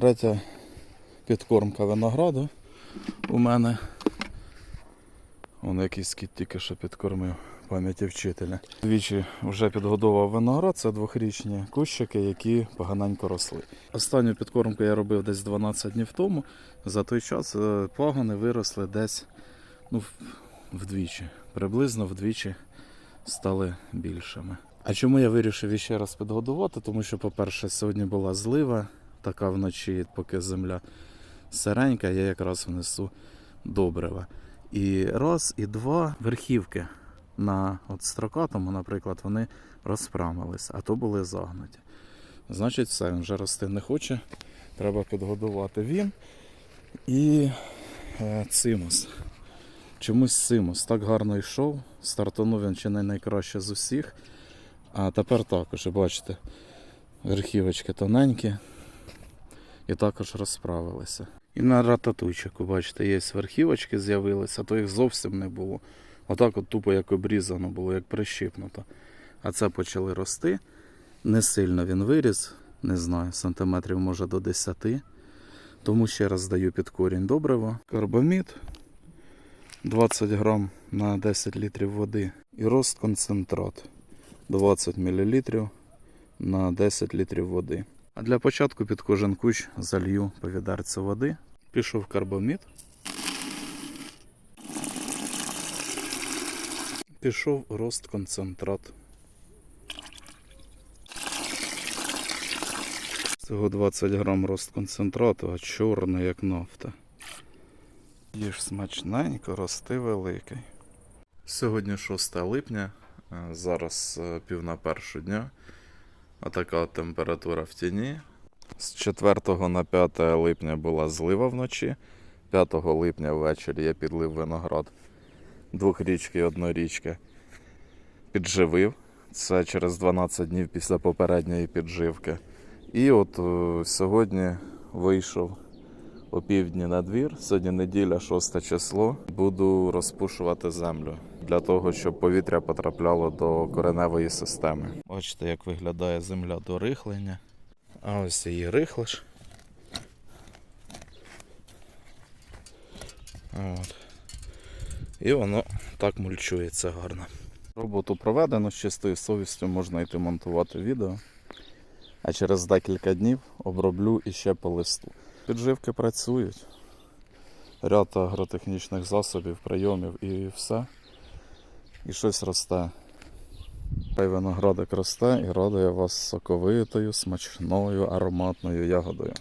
третя підкормка винограду у мене. Вон якийсь кіт тільки що підкормив пам'яті вчителя. Двічі вже підгодував виноград, це двохрічні кущики, які поганенько росли. Останню підкормку я робив десь 12 днів тому. За той час е, пагони виросли десь ну, вдвічі, приблизно вдвічі стали більшими. А чому я вирішив іще раз підгодувати? Тому що, по-перше, сьогодні була злива, така вночі, поки земля сиренька, я якраз внесу добрива. І раз, і два верхівки на от строкатому, наприклад, вони розпрамились, а то були загнуті. Значить, все, він вже рости не хоче. Треба підгодувати він і е, цимус. Чомусь цимус так гарно йшов. Стартанув він чи не найкраще з усіх. А тепер також, бачите, верхівочки тоненькі і також розправилися. І на рататуйчику, бачите, є верхівочки з'явилися, то їх зовсім не було. Отак от тупо як обрізано було, як прищипнуто. А це почали рости. Не сильно він виріс, не знаю, сантиметрів може до 10. Тому ще раз даю під корінь добрива. Карбамід 20 грам на 10 літрів води. І рост концентрат 20 мл на 10 літрів води. А для початку під кожен кущ залью по відерцю води. Пішов карбамід. Пішов рост концентрат. Всього 20 грам рост концентрату, а чорний як нафта. Їж смачненько, рости великий. Сьогодні 6 липня, е, зараз е, пів на першу дня. Отака от температура в тіні. З 4 на 5 липня була злива вночі. 5 липня ввечері я підлив виноград двохрічки і однорічки. Підживив. Це через 12 днів після попередньої підживки. І от е, сьогодні вийшов о півдні на двір. Сьогодні неділя, 6 число. Буду розпушувати землю для того, щоб повітря потрапляло до кореневої системи. Бачите, як виглядає земля до рихлення. А ось її рихлиш. От. І воно так мульчується гарно. Роботу проведено з чистою совістю можна йти монтувати відео. А через декілька днів оброблю іще по листу. Підживки працюють. Ряд агротехнічних засобів, прийомів і все. І щось росте. Хай виноградик росте і радує вас соковитою, смачною, ароматною ягодою.